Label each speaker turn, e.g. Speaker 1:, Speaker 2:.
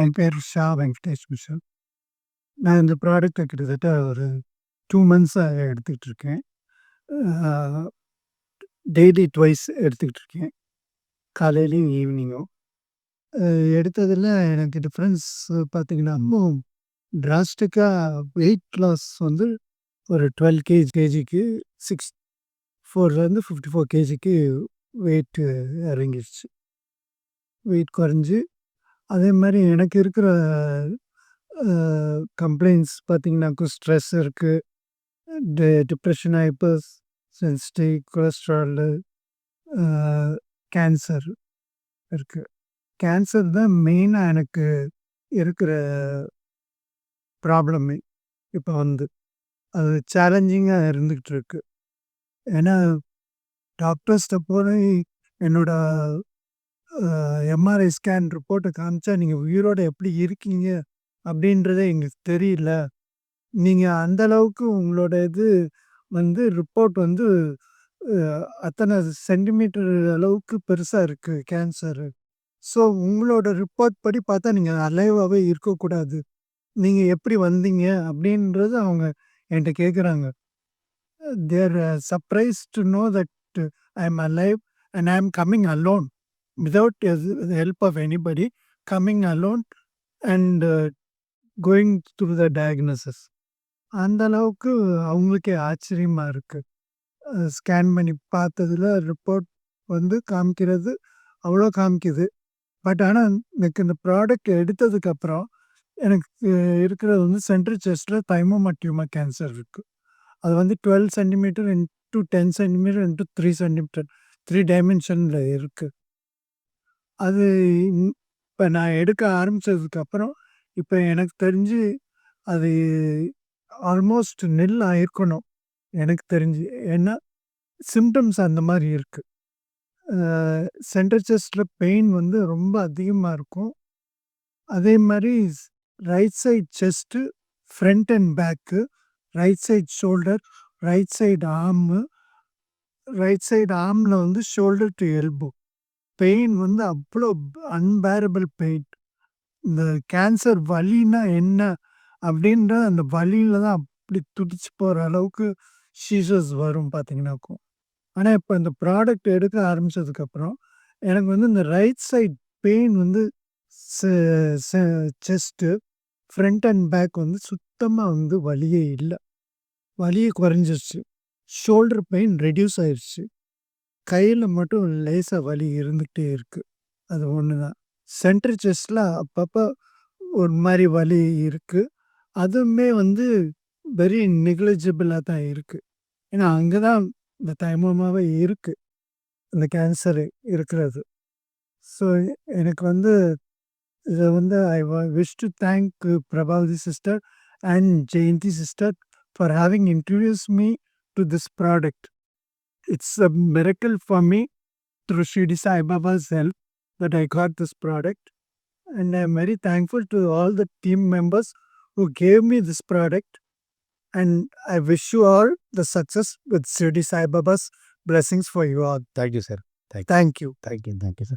Speaker 1: என் பேர் ஷா வெங்கடேஷ் மிஷன் நான் இந்த ப்ராடக்ட்டை கிட்டத்தட்ட ஒரு டூ மந்த்ஸாக எடுத்துக்கிட்டு இருக்கேன். டெய்லி ட்வைஸ் எடுத்துக்கிட்டு இருக்கேன். காலையிலையும் ஈவினிங்கும் எடுத்ததில் எனக்கு டிஃப்ரென்ஸ் பார்த்தீங்கன்னா டிராஸ்டிக்காக வெயிட் லாஸ் வந்து ஒரு டுவெல் கேஜி கேஜிக்கு சிக்ஸ் ஃபோர்லேருந்து ஃபிஃப்டி ஃபோர் கேஜிக்கு வெயிட்டு இறங்கிடுச்சு வெயிட் குறைஞ்சி அதே மாதிரி எனக்கு இருக்கிற கம்ப்ளைண்ட்ஸ் பார்த்தீங்கன்னாக்கா ஸ்ட்ரெஸ் இருக்குது D depression hyper sensitivity, cholesterol cancer இருக்குது கேன்சர் தான் மெயினாக எனக்கு இருக்கிற ப்ராப்ளமே இப்போ வந்து. அது சேலஞ்சிங்காக இருந்துக்கிட்டு இருக்கு. ஏன்னா டாக்டர்ஸ்கிட்ட போய் என்னோட எம்ஆர்ஐ ஸ்கேன் ரிப்போர்ட்டை காமிச்சா நீங்கள் உயிரோட எப்படி இருக்கீங்க அப்படின்றதே எங்களுக்கு தெரியல. நீங்கள் அந்தளவுக்கு உங்களோட இது வந்து ரிப்போர்ட் வந்து அத்தனை சென்டிமீட்டர் அளவுக்கு பெருசாக இருக்குது கேன்சரு ஸோ உங்களோட ரிப்போர்ட் படி பார்த்தா நீங்கள் அலைவாகவே இருக்கக்கூடாது. நீங்கள் எப்படி வந்தீங்க அப்படின்றது அவங்க என்கிட்ட கேட்குறாங்க their surprise to know that I am alive and I am coming alone without uh, the help of anybody coming alone and uh, going through the diagnosis. அந்த அளவுக்கு அவங்களுக்கே ஆச்சரியமாக இருக்குது ஸ்கேன் பண்ணி பார்த்ததுல ரிப்போர்ட் வந்து காமிக்கிறது அவ்வளோ காமிக்குது. பட் ஆனால் எனக்கு இந்த ப்ராடக்ட் எடுத்ததுக்கப்புறம் எனக்கு இருக்கிறது வந்து சென்ட்ரல் செஸ்ட்டில் தைமோமா டியூமர் கேன்சர் இருக்குது அது வந்து twelve centimetre into ten centimetre into three centimetre three டைமென்ஷனில் இருக்குது அது இப்போ நான் எடுக்க ஆரம்பிச்சதுக்கப்புறம், இப்போ எனக்கு தெரிஞ்சு அது ஆல்மோஸ்ட் நெல் ஆயிருக்கணும். எனக்கு தெரிஞ்சு. ஏன்னா, சிம்டம்ஸ் அந்த மாதிரி இருக்கு. சென்டர் செஸ்ட்ல பெயின் வந்து ரொம்ப அதிகமா இருக்கும். அதே மாதிரி right side chest, front and back, right side shoulder, right side arm, right side ஆர்ம்ல வந்து ஷோல்டர் டு எல்போ. பெயின் வந்து அவ்வளோ அன்பேரபிள் பெயின் இந்த கேன்சர் வலின்னா என்ன அப்படின்ற அந்த வலியில தான் அப்படி துடிச்சு போகிற அளவுக்கு சீசஸ் வரும் பார்த்தீங்கன்னாக்கும் ஆனால் இப்போ இந்த ப்ராடக்ட் எடுக்க ஆரம்பித்ததுக்கப்புறம் எனக்கு வந்து இந்த ரைட் சைட் பெயின் வந்து செஸ்ட்டு ஃப்ரண்ட் அண்ட் பேக் வந்து சுத்தமாக வந்து வலியே இல்லை. வலியே குறைஞ்சிருச்சு. ஷோல்டர் பெயின் ரெடியூஸ் ஆயிடுச்சு கையில் மட்டும் லேசாக வலி இருந்துகிட்டே இருக்குது அது ஒன்று தான். சென்ட்ரு செஸ்டில் அப்பப்போ ஒரு மாதிரி வலி இருக்குது அதுவுமே வந்து வெரி நெக்லிஜிபிளாக தான் இருக்குது ஏன்னா அங்கே தான் இந்த தைமமாகவே இருக்குது இந்த கேன்சரு இருக்கிறது. ஸோ எனக்கு வந்து இதை வந்து I wish to thank Prabhavathi sister and Jayanthi sister for having introduce me to this product. It's a miracle for me through Shri Sai Baba's help that I got this product. And I'm very thankful to all the team members who gave me this product. And I wish you all the success with Shri Sai Baba's blessings for you all.
Speaker 2: Thank you, sir. Thank you.
Speaker 1: Thank you.
Speaker 2: Thank you. Thank you, sir.